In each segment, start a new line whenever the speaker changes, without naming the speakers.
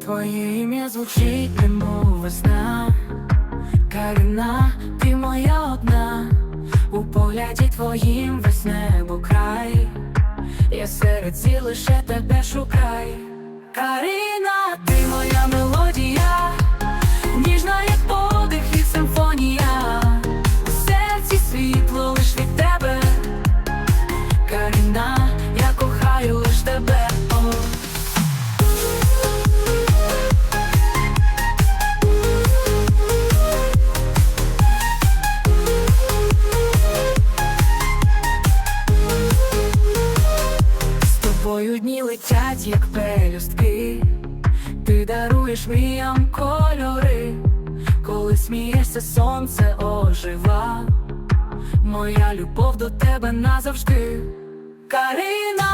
Твоє ім'я звучить, немов весна. Карина, ти моя одна, у погляді твоїм весь небо край, я серед лише тебе шукай. Карина, ти моя мелодія, тобою як пелюстки, ти даруєш мріям кольори, коли смієшся, сонце ожива, моя любов до тебе назавжди. Карина,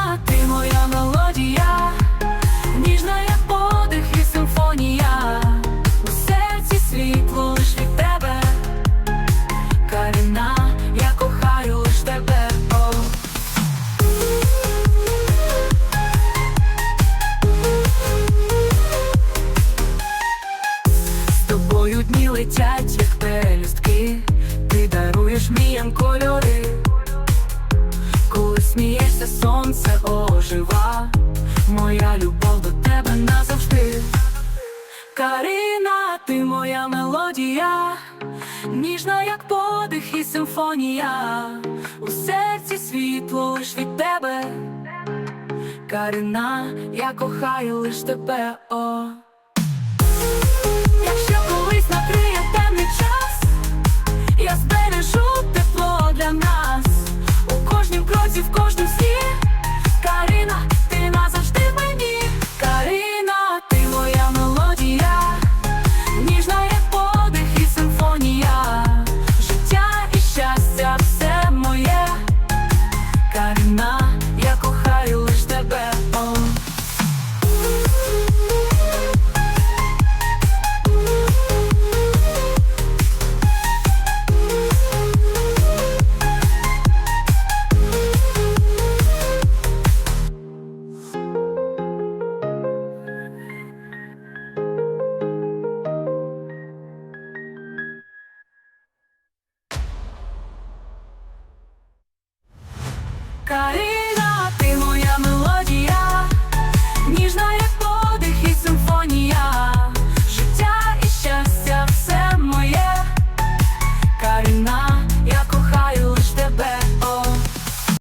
летять, як пелюстки, ти даруєш мріям кольори, коли смієшся, сонце ожива, моя любов до тебе назавжди. Карина, ти моя мелодія, ніжна, як подих і симфонія, у серці світло лиш від тебе. Карина, я кохаю лиш тебе. О. Cari